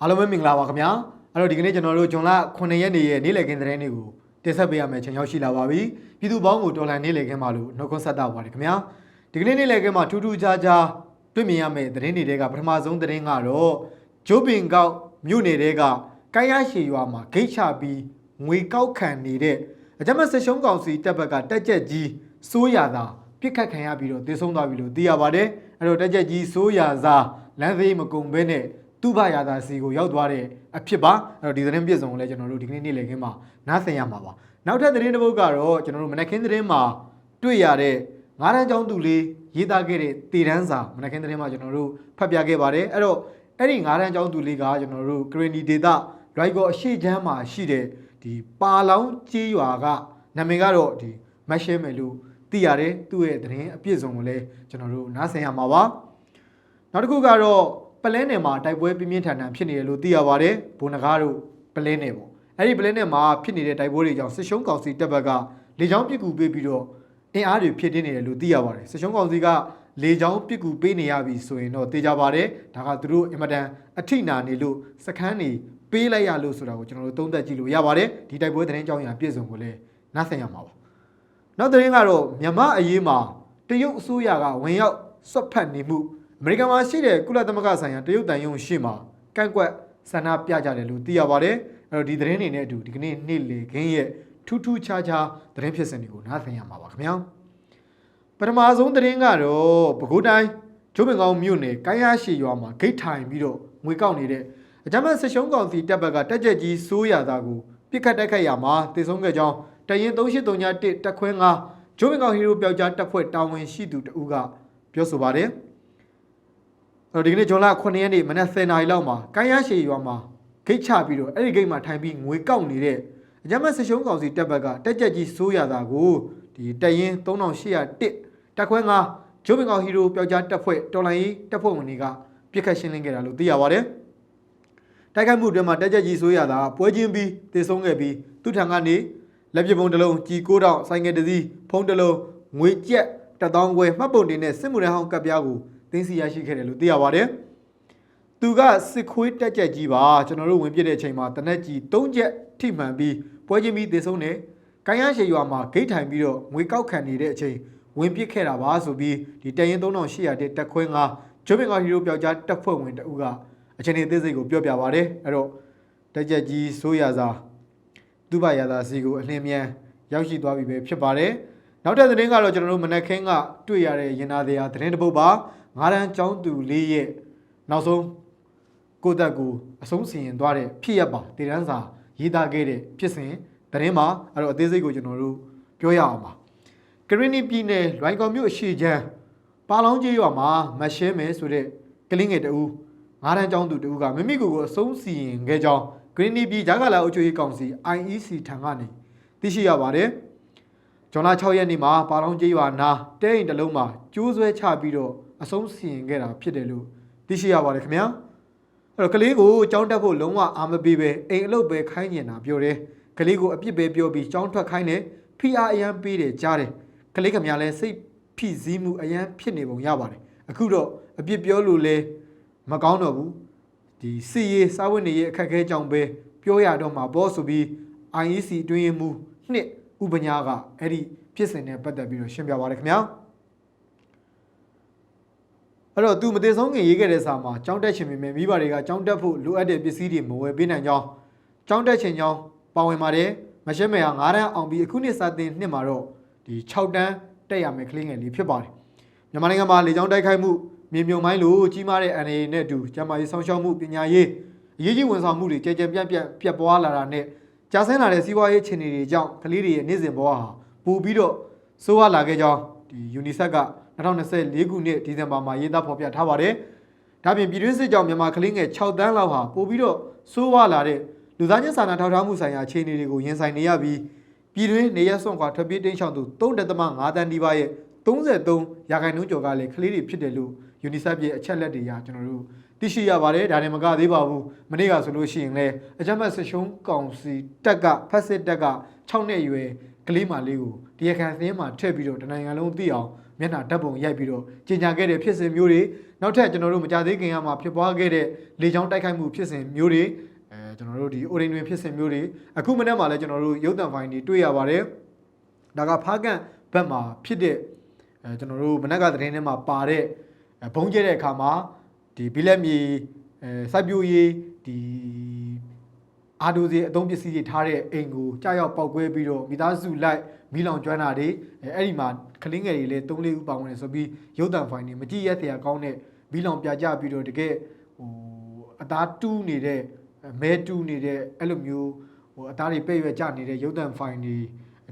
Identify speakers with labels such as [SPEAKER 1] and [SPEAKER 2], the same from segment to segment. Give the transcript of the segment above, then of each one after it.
[SPEAKER 1] အားလုံးပဲမင်္ဂလာပါခင်ဗျာအဲ့တော့ဒီကနေ့ကျွန်တော်တို့ဂျွန်လ9ရက်နေ့ရဲ့နေ့လည်ခင်းသတင်းတွေကိုတင်ဆက်ပေးရမယ့်ချိန်ရောက်ရှိလာပါပြီပြည်သူပေါင်းကိုတော်လှန်နေ့လည်ခင်းပါလို့နှုတ်ခွန်းဆက်တာပါတယ်ခင်ဗျာဒီကနေ့နေ့လည်ခင်းမှာထူးထူးခြားခြားတွေ့မြင်ရမယ့်သတင်းတွေကပထမဆုံးသတင်းကတော့ဂျိုးပင်ကောက်မြို့နယ်တဲကကိုင်းရရှည်ရွာမှာဂိတ်ချပြီးငွေကောက်ခံနေတဲ့အကြမ်းဖက်စစ်ရှုံးကောင်စီတပ်ဘက်ကတက်ကြက်ကြီးစိုးရသာပြစ်ခတ်ခံရပြီးတော့တေဆုံးသွားပြီလို့သိရပါတယ်အဲ့တော့တက်ကြက်ကြီးစိုးရသာလမ်းသေးမကုံဘဲနဲ့ သူ့ဘရာသာစီကိုရောက်သွားတဲ့အဖြစ်ပါအဲ့တော့ဒီသတင်းပြည့်စုံကိုလည်းကျွန်တော်တို့ဒီကနေ့နေ့လည်ခင်းမှာနားဆင်ရမှာပါနောက်ထပ်သတင်းတစ်ပုဒ်ကတော့ကျွန်တော်တို့မနက်ခင်းသတင်းမှာတွေ့ရတဲ့ငါးတန်းကျောင်းသူလေးရေးသားခဲ့တဲ့တည်တန်းစာမနက်ခင်းသတင်းမှာကျွန်တော်တို့ဖတ်ပြခဲ့ပါတယ်အဲ့တော့အဲ့ဒီငါးတန်းကျောင်းသူလေးကကျွန်တော်တို့ဂရင်းဒီဒေတာဒရိုက်ကောအရှိချမ်းမှာရှိတဲ့ဒီပါလောင်းကြီးရွာကနာမည်ကတော့ဒီမက်ရှဲမယ်လို့သိရတယ်သူ့ရဲ့သတင်းအပြည့်စုံကိုလည်းကျွန်တော်တို့နားဆင်ရမှာပါနောက်တစ်ခုကတော့ ပလဲနယ်မှာတိုက်ပွဲပြင်းပြင်းထန်ထန်ဖြစ်နေတယ်လို့သိရပါတယ်ဘုံနဂါတို့ပလဲနယ်ပေါ့အဲ့ဒီပလဲနယ်မှာဖြစ်နေတဲ့တိုက်ပွဲတွေကြောင့်စစ်ရှုံးကောင်စီတပ်ဘက်ကလေကြောင်းပစ်ကူပေးပြီးတော့အင်အားတွေဖြစ်တင်းနေတယ်လို့သိရပါတယ်စစ်ရှုံးကောင်စီကလေကြောင်းပစ်ကူပေးနေရပြီဆိုရင်တော့သိကြပါတယ်ဒါကသူတို့အင်မတန်အထိနာနေလို့စခန်းနေပေးလိုက်ရလို့ဆိုတာကိုကျွန်တော်တို့သုံးသပ်ကြည့်လို့ရပါတယ်ဒီတိုက်ပွဲသတင်းကြောင်းရာပြည့်စုံကိုလည်းနားဆင်ရမှာပါနောက်သတင်းကတော့မြန်မာအရေးမှာတရုတ်အစိုးရကဝင်ရောက်ဆွတ်ဖက်နေမှု အမေရိကန်မှာရှိတဲ့ကုလသမဂ္ဂဆိုင်ရာတရုတ်တန်ယုံရှေ့မှာကန့်ကွက်ဆန္ဒပြကြတယ်လို့သိရပါတယ်အဲ့တော့ဒီသတင်းတွေနဲ့အတူဒီကနေ့နေ့လေခင်းရဲ့ထူးထူးခြားခြားသတင်းဖြစ်စဉ်တွေကိုနားဆင်ရမှာပါခင်ဗျာပထမဆုံးသတင်းကတော့ပဲခူးတိုင်းကျိုးပင်ကောင်းမြို့နယ်ကိုင်းရရှိရွာမှာဂိတ်ထိုင်ပြီးတော့ငွေကောက်နေတဲ့အကြမ်းဖက်ဆစ်ရှုံးကောင်စီတပ်ဘက်ကတက်ကြက်ကြီးစိုးရသားကိုပြစ်ခတ်တိုက်ခတ်ရမှာတည်ဆုံးခဲ့ကြောင်းတရင်3831တက်ခွဲ9ဂျိုးပင်ကောင်ဟီရိုပျောက်ကြားတပ်ဖွဲ့တာဝန်ရှိသူတဦးကပြောဆိုပါတယ်အဲ့ တော့ဒီကနေ့ဂျွန်လ9ရက်နေ့မနက်10:00နာရီလောက်မှာကိုင်းရရှိရွာမှာဂိတ်ချပြီးတော့အဲ့ဒီဂိတ်မှာထိုင်ပြီးငွေကောက်နေတဲ့အကြမ်းဖက်ဆစ်ရှုံးကောင်စီတပ်ဘက်ကတက်ကြက်ကြီးစိုးရသားကိုဒီတရင်3801တက်ခွဲ9ဂျိုးပင်ကောင်ဟီရိုပျောက်ကြားတပ်ဖွဲ့တော်လိုင်းရေးတပ်ဖွဲ့ဝင်တွေကပြစ်ခတ်ရှင်းလင်းခဲ့တာလို့သိရပါတယ်တိုက်ခိုက်မှုအတွင်းမှာတက်ကြက်ကြီးဆိုးရတာပွဲချင်းပြီးတေဆုံးခဲ့ပြီးသူ့ထံကနေလက်ပစ်ပုံတစ်လုံးကြီးကိုးတောင်ဆိုင်ငယ်တစ်စီးဖုံးတစ်လုံးငွေကြက်တစ်တောင်းခွဲမှတ်ပုံတင်နဲ့စစ်မှုထမ်းဟောင်းကပ်ပြားကို သိမ်းဆည်းရရှိခဲ့တယ်လို့သိရပါတယ်။သူကစစ်ခွေးတက်ကြက်ကြီးပါကျွန်တော်တို့ဝင်ပြတဲ့အချိန်မှာတနက်ကြီး၃ချက်ထိမှန်ပြီးပွဲချင်းပြီးတေဆုံးတယ်။ကိုင်းရရှေရွာမှာဂိတ်ထိုင်ပြီးတော့ငွေကောက်ခံနေတဲ့အချိန်ဝင်ပစ်ခဲ့တာပါဆိုပြီးဒီတရင်3800တဲ့တက်ခွဲငါဂျိုးပင်ကဟီရိုပျောက်ကြားတက်ဖွဲ့ဝင်တအူကအချိန်အသေးစိတ်ကိုပြောပြပါတယ်အဲ့တော့တက်ကြက်ကြီးဆိုးရစာသူ့ဘရသာစီကိုအလင်းမြန်ရောက်ရှိသွားပြီပဲဖြစ်ပါတယ်နောက်တဲ့သတင်းကတော့ကျွန်တော်တို့မနက်ခင်းကတွေ့ရတဲ့ရင်နာတရားသတင်းတစ်ပုဒ်ပါ ငါးတန်းចောင်းသူလေးရဲ့နောက်ဆုံးကိုယ့်တက်ကိုအဆုံးစီရင်သွားတဲ့ဖြစ်ရပ်ပါတည်တန်းစာရေးသားခဲ့တဲ့ဖြစ်စဉ်သတင်းမှာအဲ့တော့အသေးစိတ်ကိုကျွန်တော်တို့ပြောရအောင်ပါကရင်နီပြည်နယ်လွိုင်ကော်မြို့အရှိချမ်းပါလောင်းကျေးရွာမှာမရှဲမယ်ဆိုတဲ့ကလင်းငယ်တဦးငါးတန်းကျောင်းသူတဦးကမိမိကိုယ်ကိုအဆုံးစီရင်ခဲ့ကြောင်းကရင်နီပြည်ဂျာကာလာအုပ်ချုပ်ရေးကောင်စီ IEC ထံကနေသိရှိရပါတယ်။ဇွန်လ6ရက်နေ့မှာပါလောင်းကျေးရွာနာတဲအိမ်တစ်လုံးမှာကျိုးဆွဲချပြီးတော့ အဆုံးစီရင်ခဲ့တာဖြစ်တယ်လို့သိရှိရပါတယ်ခင်ဗျာ။အဲ့တော့ကလေးကိုကြောင်းတက်ဖို့လုံးဝအာမပေးပဲအိမ်အလုပ်ပဲခိုင်းနေတာပြောတယ်။ကလေးကိုအပြစ်ပဲပြောပြီးကြောင်းထွက်ခိုင်းတယ်။ PR အရန်ပေးတယ်ကြားတယ်။ကလေးကမြလည်းစိတ်ဖိစည်းမှုအရန်ဖြစ်နေပုံရပါတယ်အခုတော့အပြစ်ပြောလို့လဲမကောင်းတော့ဘူးဒီစီရေးစာဝတ်နေရေးအခက်အခဲကြောင့်ပဲပြောရတော့မှာပေါ့ဆိုပြီး IEC အတွင်းရေးမှုနှစ်ဥပညာကအဲ့ဒီဖြစ်စဉ်နဲ့ပတ်သက်ပြီးတော့ရှင်းပြပါတယ်ခင်ဗျာ အဲ့တော့သူမသေးဆုံးခင်ရေးခဲ့တဲ့စာမှာကြောင်းတက်ချင်ပေမဲ့မိဘတွေကကြောင်းတက်ဖို့လိုအပ်တဲ့ပစ္စည်းတွေမဝယ်ပေးနိုင်ကြောင်းကြောင်းတက်ချင်ကြောင်းပါဝင်ပါတယ်မရှက်မဲဟာ9တန်းအောင်ပြီးအခုနှစ်စာသင်နှစ်မှာတော့ဒီ6တန်းတက်ရမယ်ကလေးငယ်လေးဖြစ်ပါတယ်မြန်မာနိုင်ငံမှာလေကြောင်းတိုက်ခိုက်မှုမြေမြုံမိုင်းလိုကြီးမားတဲ့အနေနဲ့အတူကျန်းမာရေးဆောင်ရှောက်မှုပညာရေးအရေးကြီးဝန်ဆောင်မှုတွေကြဲကြဲပြန့်ပြန့်ပြတ်ပွားလာတာနဲ့ကြာဆင်းလာတဲ့စီးပွားရေးအခြေအနေတွေကြောင့်ကလေးတွေရဲ့နေ့စဉ်ဘဝဟာပိုပြီးတော့ဆိုးဝါးလာခဲ့ကြောင်းဒီ UNICEF က 2024ခုနှစ်ဒီဇင်ဘာမှာရေးသားဖော်ပြထားပါတယ်ဒါပြင်ပြည်တွင်းစစ်ကြောင့်မြန်မာကလေးငယ်6တန်းလောက်ဟာပိုပြီးတော့ဆိုးဝါးလာတဲ့လူသားချင်းစာနာထောက်ထားမှုဆိုင်ရာအခြေအနေတွေကိုရင်ဆိုင်နေရပြီးပြည်တွင်းနေရက်စွန့်ခွာထွက်ပြေးတိမ်းရှောင်သူ3.5တန်းဒီပါရဲ့33ရာခိုင်နှုန်းကျော်ကလည်းကလေးတွေဖြစ်တယ်လို့ UNICEF ရဲ့အချက်လက်တွေရကျွန်တော်တို့သိရှိရပါတယ်ဒါနဲ့မကသေးပါဘူးမနေ့ကဆိုလို့ရှိရင်လည်းအကြမ်းဖက်ဆစ်ရှုံးကောင်စီတက်ကဖက်စစ်တက်က6နှစ်အရွယ်ကလေးမလေးကိုတရားခံသင်းမှာထည့်ပြီးတော့တနိုင်ငံလုံးသိအောင် မျက်နှာဓာတ်ပုံရိုက်ပြီးတော့ကြေညာခဲ့တဲ့ဖြစ်စဉ်မျိုးတွေနောက်ထပ်ကျွန်တော်တို့မကြသေးခင်ကမှဖြစ်ပွားခဲ့တဲ့လေကြောင်းတိုက်ခိုက်မှုဖြစ်စဉ်မျိုးတွေအဲကျွန်တော်တို့ဒီအိုရင်တွင်ဖြစ်စဉ်မျိုးတွေအခုမနေ့မှလည်းကျွန်တော်တို့ရုပ်သံဖိုင်တွေတွေ့ရပါတယ်ဒါကဖားကန်ဘက်မှာဖြစ်တဲ့အဲကျွန်တော်တို့မနက်ကသတင်းထဲမှာပါတဲ့အဲဘုံကျဲတဲ့အခါမှာဒီဘီလက်မြေအဲစိုက်ပျိုးရေးဒီ အာဒိုစီအသုံးပစ္စည်းတွေထားတဲ့အိမ်ကိုကြာရောက်ပောက်ကွဲပြီးတော့မိသားစုလိုက်မီးလောင်ကျွမ်းတာတွေအဲအဲ့ဒီမှာကလင်းငယ်တွေလည်း၃လေးဦးပါဝင်တယ်ဆိုပြီးရုပ်တံဖိုင်တွေမကြည့်ရက်တရားကောင်းတဲ့မီးလောင်ပြကြပြီးတော့တကယ်ဟိုအသားတူးနေတဲ့မဲတူးနေတဲ့အဲ့လိုမျိုးဟိုအသားတွေပဲ့ရွက်ကြနေတဲ့ရုပ်တံဖိုင်တွေ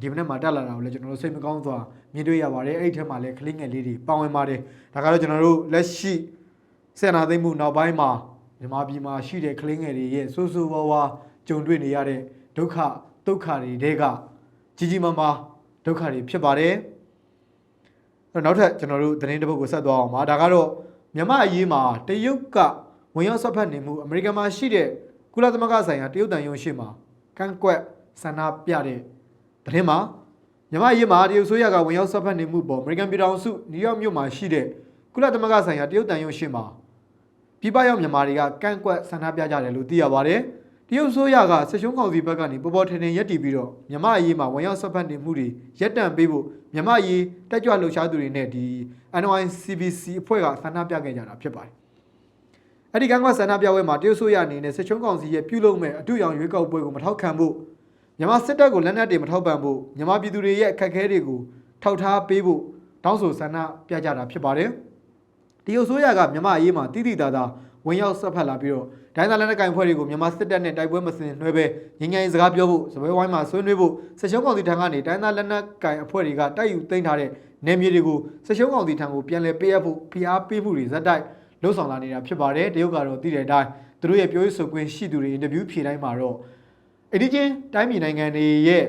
[SPEAKER 1] ဒီမနေ့မှာတက်လာတာကိုလည်းကျွန်တော်တို့စိတ်မကောင်းစွာမြင်တွေ့ရပါတယ်အဲ့ဒီထဲမှာလည်းကလင်းငယ်လေးတွေပါဝင်ပါတယ်ဒါကတော့ကျွန်တော်တို့လက်ရှိစေနာသိမ့်မှုနောက်ပိုင်းမှာမြန်မာပြည်မှာရှိတဲ့ကလေးငယ်တွေရဲ့ဆိုးဆိုးဝါးဝါ ကြုံတွေ့နေရတဲ့ဒုက္ခဒုက္ခတွေတဲကကြီးကြီးမားမားဒုက္ခတွေဖြစ်ပါတယ်အဲ့တော့နောက်ထပ်ကျွန်တော်တို့သတင်းတစ်ပုဒ်ကိုဆက်သွားအောင်ပါဒါကတော့မြန်မာအရေးမှာတရုတ်ကဝင်ရောက်ဆွတ်ဖက်နေမှုအမေရိကန်မှာရှိတဲ့ကုလသမဂ္ဂဆိုင်ရာတရုတ်တန်ယုံရှိမှာကန့်ကွက်ဆန္ဒပြတဲ့သတင်းမှာမြန်မာအရေးမှာတရုတ်ဆိုရကဝင်ရောက်ဆွတ်ဖက်နေမှုပေါ်အမေရိကန်ပြည်ထောင်စုနယူးယောက်မြို့မှာရှိတဲ့ကုလသမဂ္ဂဆိုင်ရာတရုတ်တန်ယုံရှိမှာပြည်ပရောက်မြန်မာတွေကကန့်ကွက်ဆန္ဒပြကြတယ်လို့သိရပါတယ်။ တရုတ်ဆိုရကဆက်ရှုံးကောင်စီဘက်ကနေပေါ်ပေါ်ထင်ထင်ရက်တည်ပြီးတော့မြန်မာအရေးမှာဝန်ရောက်ဆက်ဖက်နေမှုတွေရပ်တန့်ပေးဖို့မြန်မာအရေးတက်ကြွလှုပ်ရှားသူတွေနဲ့ဒီ NYCBC အဖွဲ့ကဆန္ဒပြခဲ့ကြတာဖြစ်ပါတယ်။အဲ့ဒီကန့်ကွက်ဆန္ဒပြပွဲမှာတရုတ်ဆိုရအနေနဲ့ဆက်ရှုံးကောင်စီရဲ့ပြုလုပ်မဲ့အတူရောင်ရွေးကောက်ပွဲကိုမထောက်ခံဖို့မြန်မာစစ်တပ်ကိုလက်နက်တွေမထောက်ပံ့ဖို့မြန်မာပြည်သူတွေရဲ့အခက်အခဲတွေကိုထောက်ထားပေးဖို့တောင်းဆိုဆန္ဒပြကြတာဖြစ်ပါတယ်။တရုတ်ဆိုရကမြန်မာအရေးမှာတိတိတသားဝင်ရောက်ဆက်ဖက်လာပြီးတော့ ဒိုင်းသားလက်နက်ကိုင်ဖွဲ့တွေကိုမြန်မာစစ်တပ်နဲ့တိုက်ပွဲမစင်နှွဲပဲငញ្ញင်စကားပြောဖို့စပွဲဝိုင်းမှာဆွေးနွေးဖို့ဆက်ရှုံးကောင်စီထံကနေဒိုင်းသားလက်နက်ကိုင်အဖွဲ့တွေကတိုက်ယူသိမ်းထားတဲ့နယ်မြေတွေကိုဆက်ရှုံးကောင်စီထံကိုပြန်လည်ပေးအပ်ဖို့ဖိအားပေးမှုတွေဇက်တိုက်လှုံ့ဆော်လာနေတာဖြစ်ပါတယ်တရုတ်ကတော့သိတဲ့အတိုင်းသူတို့ရဲ့ပြောရေးဆိုခွင့်ရှိသူတွေအင်တာဗျူးဖြေတိုင်းမှာတော့အဒီချင်းတိုင်းပြည်နိုင်ငံတွေရဲ့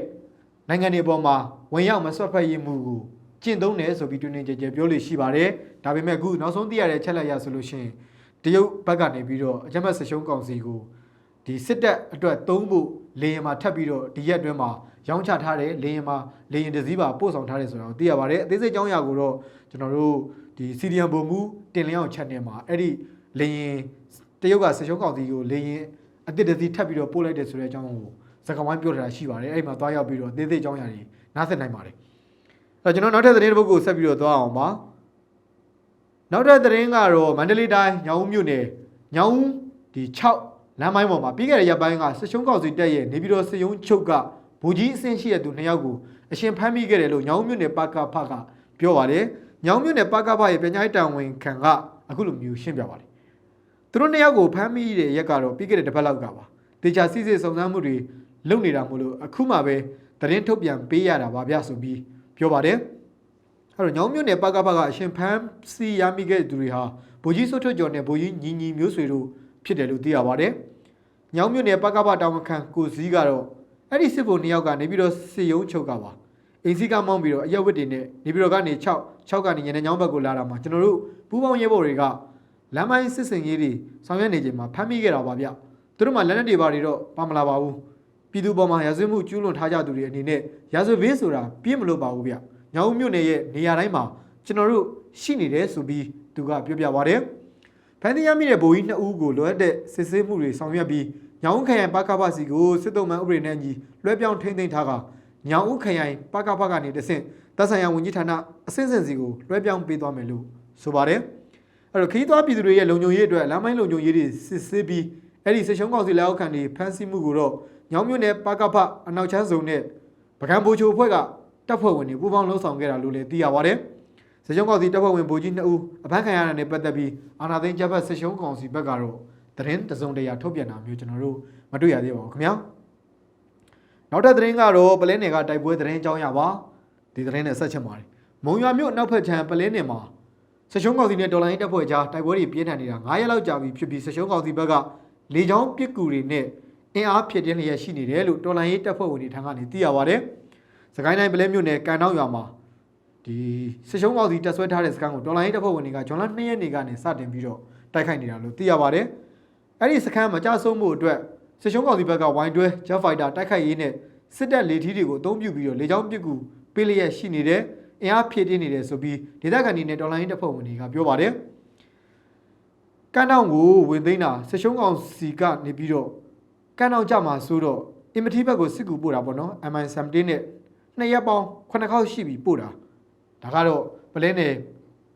[SPEAKER 1] နိုင်ငံတွေအပေါ်မှာဝင်ရောက်မဆွတ်ဖက်ရမှုကိုကျင့်သုံးတယ်ဆိုပြီးတွင်တွင်ကြဲကြဲပြောလို့ရှိပါတယ်။ဒါပေမဲ့အခုနောက်ဆုံးသိရတဲ့ချက်လက်ရဆိုလို့ရှိရင် တရုတ်ဘက်ကနေပြီးတော့အကြမ်းဖက်ဆက်ရှုံးကောင်စီကိုဒီစစ်တပ်အတွက်သုံးဖို့လေယာဉ်မှာထပ်ပြီးတော့ဒီရက်အတွင်းမှာရောင်းချထားတယ်လေယာဉ်မှာလေယာဉ်တစ်စီးပါပို့ဆောင်ထားတယ်ဆိုတော့သိရပါတယ်။အသေးစိတ်အကြောင်းအရာကိုတော့ကျွန်တော်တို့ဒီစီဒီယံဘုံမူတင်လျောင်း channel မှာအဲ့ဒီလေယာဉ်တရုတ်ကဆက်ရှုံးကောင်စီကိုလေယာဉ်အသစ်တစ်စီးထပ်ပြီးတော့ပို့လိုက်တယ်ဆိုတဲ့အကြောင်းကိုစကားဝိုင်းပြောထားတာရှိပါတယ်။အဲ့ဒီမှာသွားရောက်ပြီးတော့အသေးစိတ်အကြောင်းအရာတွေနားဆက်နိုင်ပါတယ်။အဲ့တော့ကျွန်တော်နောက်ထပ်သတင်းတစ်ပုဒ်ကိုဆက်ပြီးတော့သွားအောင်ပါ နောက်ထပ်သတင်းကတော့မန္တလေးတိုင်းညောင်ဦးမြို့နယ်ညောင်ဦးဒီ6လမ်းပိုင်းပေါ်မှာပြီးခဲ့တဲ့ရက်ပိုင်းကစစ်ရှုံးကောက်စီတက်ရဲ့နေပြည်တော်စစ်ရုံးချုပ်ကဘူကြီးအဆင့်ရှိတဲ့သူနှစ်ယောက်ကိုအရှင်ဖမ်းမိခဲ့တယ်လို့ညောင်ဦးမြို့နယ်ပကဖကပြောပါတယ်ညောင်ဦးမြို့နယ်ပကဖရဲ့ပြန်ကြားရေးတာဝန်ခံကအခုလိုမျိုးရှင်းပြပါတယ်သူတို့နှစ်ယောက်ကိုဖမ်းမိတဲ့ရက်ကတော့ပြီးခဲ့တဲ့တစ်ပတ်လောက်ကပါတေချာစစ်စစ်စုံစမ်းမှုတွေလုပ်နေတာမို့လို့အခုမှပဲသတင်းထုတ်ပြန်ပေးရတာပါဗျဆိုပြီးပြောပါတယ် အဲ့တော့ညောင်မြို့နယ်ပကပကအရှင်ဖမ်းစီရမိခဲ့တဲ့သူတွေဟာဗိုလ်ကြီးစိုးထွတ်ကျော်နဲ့ဗိုလ်ကြီးညီညီမျိုးဆွေတို့ဖြစ်တယ်လို့သိရပါတယ်။ညောင်မြို့နယ်ပကပတာဝန်ခံကိုစည်းကတော့အဲ့ဒီစစ်ဗိုလ်နှစ်ယောက်ကနေပြီးတော့စစ်ရုံးချုပ်ကပါအင်းစီကမောင်းပြီးတော့အရက်ဝတ်တွေနဲ့နေပြီးတော့ကနေ6 6ကနေညနေညောင်းဘက်ကိုလာတာမှာကျွန်တော်တို့ပူးပေါင်းရဲဘော်တွေကလမ်းပိုင်းစစ်စင်ရေးတွေဆောင်ရွက်နေချိန်မှာဖမ်းမိခဲ့တာပါဗျ။သူတို့မှလက်နက်တွေပါတွေတော့ပါမလာပါဘူး။ပြည်သူပေါ်မှာရာဇဝတ်မှုကျူးလွန်ထားကြသူတွေအနေနဲ့ရာဇဝတ်ဘေးဆိုတာပြည့်မလို့ပါဘူးဗျ။ ညောင်ဦးမြို့နယ်ရဲ့နေရာတိုင်းမှာကျွန်တော်တို့ရှိနေတယ်ဆိုပြီးသူကပြောပြပါတယ်။ဖန်တီးရမိတဲ့ဗိုလ်ကြီးနှစ်ဦးကိုလိုအပ်တဲ့စစ်ဆေးမှုတွေဆောင်ရွက်ပြီးညောင်ဦးခရိုင်ပကပစီကိုစစ်တုံးမှန်ဥပဒေနဲ့အညီလွှဲပြောင်းထိန်းသိမ်းထားကညောင်ဦးခရိုင်ပကပကနေတဆင့်တပ်ဆိုင်ရာဝန်ကြီးဌာနအဆင့်ဆင့်စီကိုလွှဲပြောင်းပေးသွားမယ်လို့ဆိုပါတယ်။အဲ့တော့ခရီးသွားပြည်သူတွေရဲ့လုံခြုံရေးအတွက်လမ်းမိုင်းလုံခြုံရေးတွေစစ်ဆေးပြီးအဲ့ဒီစစ်ရှုံးကောင်စီလက်အောက်ခံတွေဖမ်းဆီးမှုကိုတော့ညောင်မြို့နယ်ပကပအနောက်ချမ်းစုံနဲ့ပကံဘိုချိုအဖွဲ့က တပ်ဖွဲ့ဝင်တွေပူးပေါင်းလှုပ်ဆောင်ခဲ့တာလို့လည်းသိရပါတယ်။စစ်ရှုံးကောင်စီတပ်ဖွဲ့ဝင်ဗိုလ်ကြီး2ဦးအဖမ်းခံရတာနဲ့ပတ်သက်ပြီးအာနာသိန်းတပ်ဖက်စစ်ရှုံးကောင်စီဘက်ကတော့သတင်းတစုံတရာထုတ်ပြန်တာမျိုးကျွန်တော်တို့မတွေ့ရသေးပါဘူးခင်ဗျာ။နောက်ထပ်သတင်းကတော့ပလဲနယ်ကတိုက်ပွဲသတင်းကြောင်းရပါဒီသတင်းနဲ့ဆက်ချက်ပါတယ်။မုံရွာမြို့နောက်ဖက်ခြမ်းပလဲနယ်မှာစစ်ရှုံးကောင်စီနဲ့ဒေါ်လာရင်းတပ်ဖွဲ့ကြားတိုက်ပွဲတွေပြင်းထန်နေတာ9ရက်လောက်ကြာပြီဖြစ်ပြီးစစ်ရှုံးကောင်စီဘက်ကလေကြောင်းပစ်ကူတွေနဲ့အင်အားဖြစ်တင်းလျက်ရှိနေတယ်လို့ဒေါ်လာရင်းတပ်ဖွဲ့ဝင်တွေထံကနေသိရပါတယ်။ စကိုင်းတိုင်းပလဲမြို့နယ်ကန်တောက်ရွာမှာဒီစစ်ရှုံးကောင်စီတက်ဆွဲထားတဲ့စကန်ကိုဒေါ်လာရင်းတပ်ဖွဲ့ဝင်တွေကဂျွန်လ2ရက်နေ့ကနေစတင်ပြီးတော့တိုက်ခိုက်နေတာလို့သိရပါတယ်။အဲ့ဒီစကန်မကြဆုံးမှုအတွက်စစ်ရှုံးကောင်စီဘက်ကဝိုင်းတွဲဂျက်ဖိုက်တာတိုက်ခိုက်ရေးနဲ့စစ်တပ်လေထီးတွေကိုအသုံးပြုပြီးတော့လေကြောင်းပစ်ကူပေးလျက်ရှိနေတယ်။အင်အားဖြည့်တင်းနေတယ်ဆိုပြီးဒေသခံတွေနဲ့တော်လိုင်းတပ်ဖွဲ့ဝင်တွေကပြောပါတယ်။ကန်းတောင်ကိုဝင်သိမ်းတာဆရှုံးကောင်စီကနေပြီးတော့ကန်းတောင်ကြမှာဆိုတော့အင်မတီဘက်ကိုစစ်ကူပို့တာပေါ့နော် MI17 နဲ့ နှစ်ရက်ပေါင်း9ခေါက်ရှိပြီပို့တာဒါကတော့ပလဲနယ်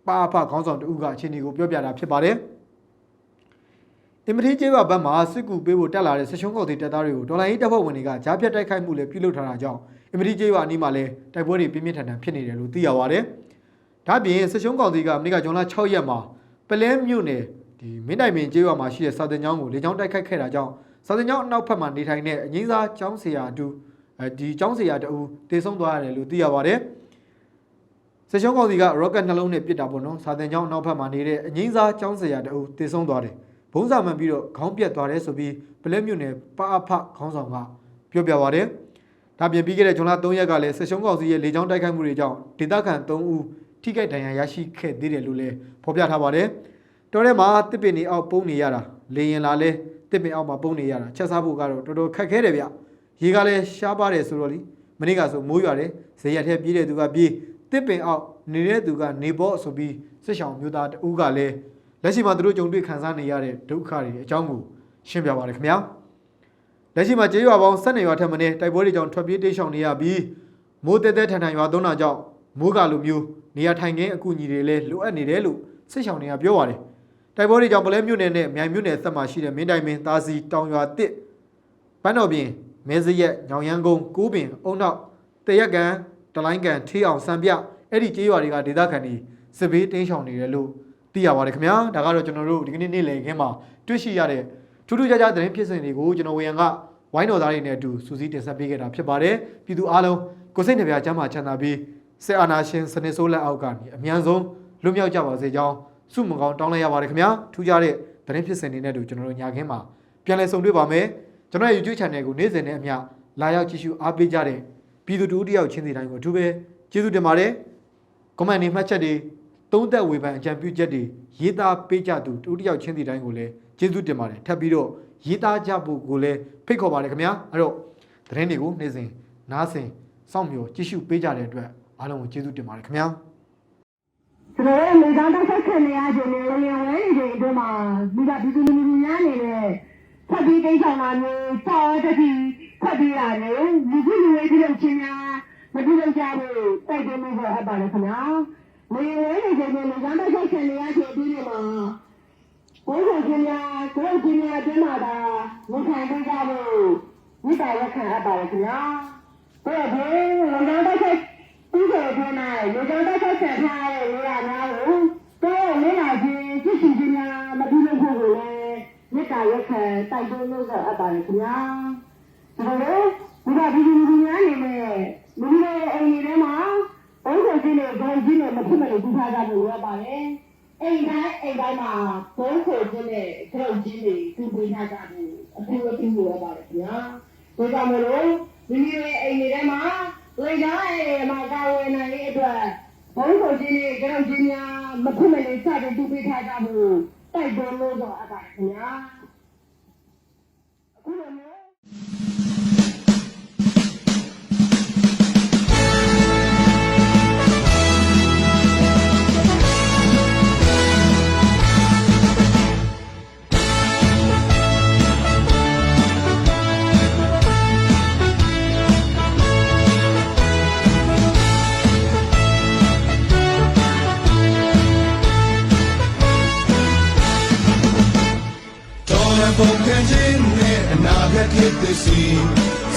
[SPEAKER 1] ပါအဖခေါင်းဆောင်တူကအခြေအနေကိုပြောပြတာဖြစ်ပါတယ်။အင်မတီကျေးရွာဘက်မှာစစ်ကူပေးဖို့တက်လာတဲ့ဆရှုံးကောင်စီတပ်သားတွေကိုဒေါ်လာရေးတပ်ဖွဲ့ဝင်တွေကကြားဖြတ်တိုက်ခိုက်မှုလည်းပြုလုပ်ထားတာကြောင့်အင်မတီကျေးရွာအနီးမှာလည်းတိုက်ပွဲတွေပြင်းပြင်းထန်ထန်ဖြစ်နေတယ်လို့သိရပါတယ်။ဒါ့အပြင်ဆရှုံးကောင်စီကမနေ့ကဇွန်လ6ရက်မှာပလဲမြို့နယ်ဒီမင်းတိုင်ပင်ကျေးရွာမှာရှိတဲ့စာတင်ကျောင်းကိုလေကြောင်းတိုက်ခိုက်ခဲ့တာကြောင့်စာတင်ကျောင်းအနောက်ဘက်မှာနေထိုင်တဲ့အငိမ့်စားကျောင်းဆရာတူအဲ ဒီကျောင်းဆရာတူတေဆုံးသွားရတယ်လို့သိရပါတယ်။ဆရှုံးကောင်စီက rocket နှလုံးနဲ့ပစ်တာပေါ့နော်စာတင်ကျောင်းအနောက်ဘက်မှာနေတဲ့အငိမ့်စားကျောင်းဆရာတူတေဆုံးသွားတယ်။ဘုံစာမှန်ပြီးတော့ခေါင်းပြတ်သွားတယ်ဆိုပြီးပလဲမြို့နယ်ပအဖခေါင်းဆောင်ကပြောပြပါတယ်။ဒါပြင်ပြီးခဲ့တဲ့ဇွန်လ3ရက်ကလည်းဆရှုံးကောင်စီရဲ့လေကြောင်းတိုက်ခိုက်မှုတွေကြောင့်ဒေသခံ3ဦးထိခိုက်ဒဏ်ရာရရှိခဲ့သေးတယ်လို့လည်းဖော်ပြထားပါတယ်။တော်ထဲမှာတစ်ပင်နေအောက်ပုံနေရတာလေရင်လာလဲတစ်ပင်အောက်မှာပုံနေရတာချက်စားဖို့ကတော့တော်တော်ခက်ခဲတယ်ဗျ။ ရေကလည်းရှားပါတယ်ဆိုတော့လीမနေ့ကဆိုမိုးရွာတယ်ဇေယျက်ထဲပြေးတဲ့သူကပြေးတစ်ပင်အောက်နေတဲ့သူကနေပေါ့ဆိုပြီးစစ်ဆောင်မျိုးသားတဦးကလည်းလက်ရှိမှာသူတို့ကြုံတွေ့ခံစားနေရတဲ့ဒုက္ခတွေအကြောင်းကိုရှင်းပြပါရခင်ဗျာ။လက်ရှိမှာကျေးရွာပေါင်း၁၂ရွာထက်မနည်းတိုက်ပွဲတွေကြောင့်ထွက်ပြေးတိတ်ရှောင်နေရပြီးမိုးတဲတဲထန်ထန်ရွာသွန်းတာကြောင့်မိုးကလိုမျိုးနေရာထိုင်ခင်းအကူအညီတွေလည်းလိုအပ်နေတယ်လို့စစ်ဆောင်တွေကပြောပါတယ်။တိုက်ပွဲတွေကြောင့်ပလဲမြို့နယ်နဲ့မြိုင်မြို့နယ်ဆက်မှာရှိတဲ့မင်းတိုင်မင်းသားစီတောင်ရွာတစ်ပန်းတော်ပြင် မဲစရက်ညောင်ရမ်းကုန်းကိုးပင်အုံနောက်တရက်ကန်တလိုင်းကန်ထီအောင်စံပြအဲ့ဒီကျေးရွာတွေကဒေသခံတွေစစ်ဘေးတင်းရှောင်နေတယ်လို့သိရပါတယ်ခင်ဗျာဒါကတော့ကျွန်တော်တို့ဒီကနေ့နေ့လည်ခင်းမှာတွေ့ရှိရတဲ့ထူးထူးခြားခြားသတင်းဖြစ်စဉ်တွေကိုကျွန်တော်ဝေယံကဝိုင်းတော်သားတွေနဲ့အတူစူးစီးတင်ဆက်ပေးခဲ့တာဖြစ်ပါတယ်ပြည်သူအားလုံးကိုယ်စိတ်နှပြချမ်းသာချမ်းသာပြီးစစ်အာဏာရှင်စနစ်ဆိုးလက်အောက်ကနေအမြန်ဆုံးလွတ်မြောက်ကြပါစေကြောင်းဆုမွန်ကောင်းတောင်းလိုက်ရပါတယ်ခင်ဗျာထူးခြားတဲ့သတင်းဖြစ်စဉ်တွေနဲ့အတူကျွန်တော်တို့ညာခင်းမှာပြန်လည်ဆုံတွေ့ပါမယ် ကျွန်တော်ရဲ့ YouTube channel ကိုနေ့စဉ်နဲ့အမျှလာရောက်ကြည့်ရှုအားပေးကြတဲ့ပြည်သူတူတယောက်ချင်းစီတိုင်းကိုအထူးပဲကျေးဇူးတင်ပါတယ် comment တွေမှတ်ချက်တွေသုံးသက်ဝေဖန်အကြံပြုချက်တွေရေးသားပေးကြသူတူတယောက်ချင်းစီတိုင်းကိုလည်းကျေးဇူးတင်ပါတယ်ထပ်ပြီးတော့ရေးသားကြဖို့ကိုလည်းဖိတ်ခေါ်ပါတယ်ခင်ဗျာအဲ့တော့သတင်းတွေကိုနေ့စဉ်နားစဉ်စောင့်မျှော်ကြည့်ရှုပေးကြတဲ့အတွက်အားလုံးကိုကျေးဇူးတင်ပါတယ်ခင်ဗျာ
[SPEAKER 2] ကျွန်တော်တို့လေကောင်းတက်ဆက်ခံနေရခြင်းနဲ့လေယာဉ်ဝဲနေခြင်းအတွင်းမှာမိဘပြည်သူလူထုများအနေနဲ့ ဖတ်ပြီးကိစ္စမှာမျိုးစောတတိဖတ်ပြီးရတယ်လူစုလူဝေးပြုလုပ်ခြင်းများမပြုလုပ်ကြဘူးတိုက်တွန်းမှုပေါ်အပ်ပါတယ်ခင်ဗျာလေယာဉ်ဝဲနေခြင်းနဲ့လေကောင်းတက်ဆက်ခံနေရခြင်းအတွင်းမှာဘုရားရှင်များကိုယ်ရှင်များအတွင်းမှာဒါဝန်ခံပေးကြဖို့မိဘရက်ခံအပ်ပါတယ်ခင်ဗျာဘယ်ဘယ်လေကောင်းတက်ဆက်ဥစ္စာတွေနဲ့ရေကြောင်းတက်ဆက်ဆံထားတဲ့နေရာများကိုတော့လင်းလာခြင်းသိရှိခြင်းများမပြုလုပ်ဖို့ကိုလည်း မေတ္တာရက်ခံတိုက်တွန်းလို့ဆိုအပ်ပါတယ်ခင်ဗျာဒါလိုဘုရားပြည်သူလူများအနေနဲ့လူတွေအိမ်တွေထဲမှာဘုရားရှင်နဲ့ဂုဏ်ကြီးနဲ့မဖြစ်မနေပူထားကြဖို့ရပါတယ်အိမ်တိုင်းအိမ်တိုင်းမှာဘုန်းကိုခြင်းနဲ့ဂုဏ်ကြီးတွေသူပေးထားကြဖို့အထူးအထူးလိုရပါတယ်ခင်ဗျာဒါကြောင့်မလို့မိမိရဲ့အိမ်တွေထဲမှာလေကြောင်းရဲ့မှာကာဝယ်နိုင်တဲ့အတွက်ဘုန်းကိုခြင်းနဲ့ဂုဏ်ကြီးများမဖြစ်မနေစတင်သူပေးထားကြဖို့တိုက်တွန်းလို့ဆိုအပ်ပါတယ်ခင်ဗျာ အ
[SPEAKER 3] တ်ဖြစ်သည်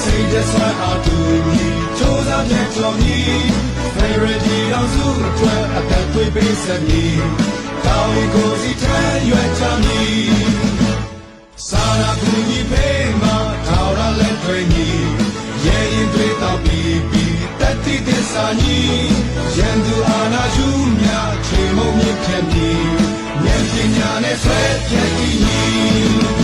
[SPEAKER 3] စီစိတ်တဆွမ်းအားတူညီစူးစမ်းတဲ့ကြော်မြီ Fairy တော်စုအတွက်အသက်သွေးပေးစမည်ကောင်းရီကိုစီထမ်းရွက်ချမည်စာရာကူညီပေးမှာထောက်ရလက်တွေညီရဲ့ရင်တွေတော့ပြီးပြီးတတိသစ္စာညီရန်သူအာနာရှုများချေမုံမြင့်ဖြတ်မည်ဉာဏ်ပညာနဲ့ဆွဲဖြတ်ပြီးညီ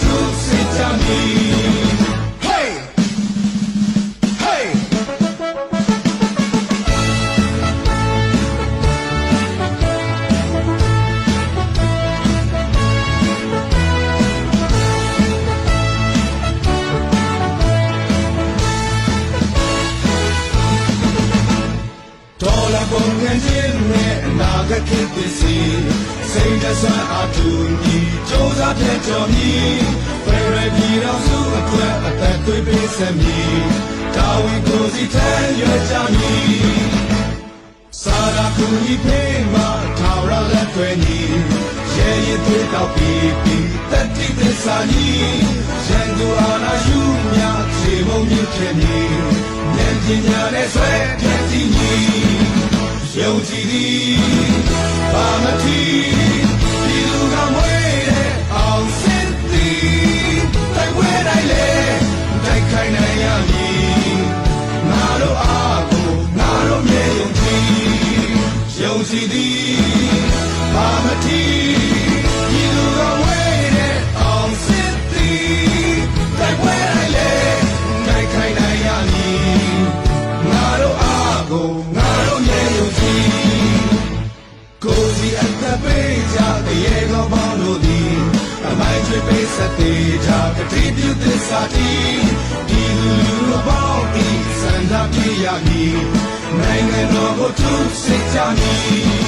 [SPEAKER 3] သူစစ်ကြမည် Hey Hey ဒေါ်လာပုံငန်းချင်းနဲ့အနာဂတ်ခေတ်သစ်စီ စိတ်သက်သာအတူညီစူးစမ်းပြတော်မီဖရရပြည်တော်စုအတွက်အသက်သွေးပေးဆက်မည်တာဝန်ကိုစီထမ်းရွက်ကြမည်စာရာကူညီပေးမှာထာဝရလက်တွင်ညီရဲ့ရည်သွေးတောက်ပြီးပြီးတတိသစ္စာညီရန်သူအာနာယူမြခြေမုံမြင့်ဖြစ်မည်ဉာဏ်ပညာနဲ့ဆွဲဖြတ်တည်ညီယုံကြည်သည်ဘာမထီ ယုံကြည်သည်ဘာမထီဒီလူကမွေးတဲ့အောင်စင်သည်တိုက်ပွဲတိုင်းလေတိုက်ခိုင်နိုင်ရမည်ငါတို့အားကိုငါတို့မြေယုံကြည်ကိုစီအသက်ပေးကြတဲ့ရေကောင်းပေါင်းတို့သည်အမိုင်းချွေပေးစတဲ့ကြကတိပြုသစ္စာတီဒီလူလူအပေါင်းဤစန္ဒပြရမည် နိုင်ငံတော်ကိုသူစစ်ကြမည်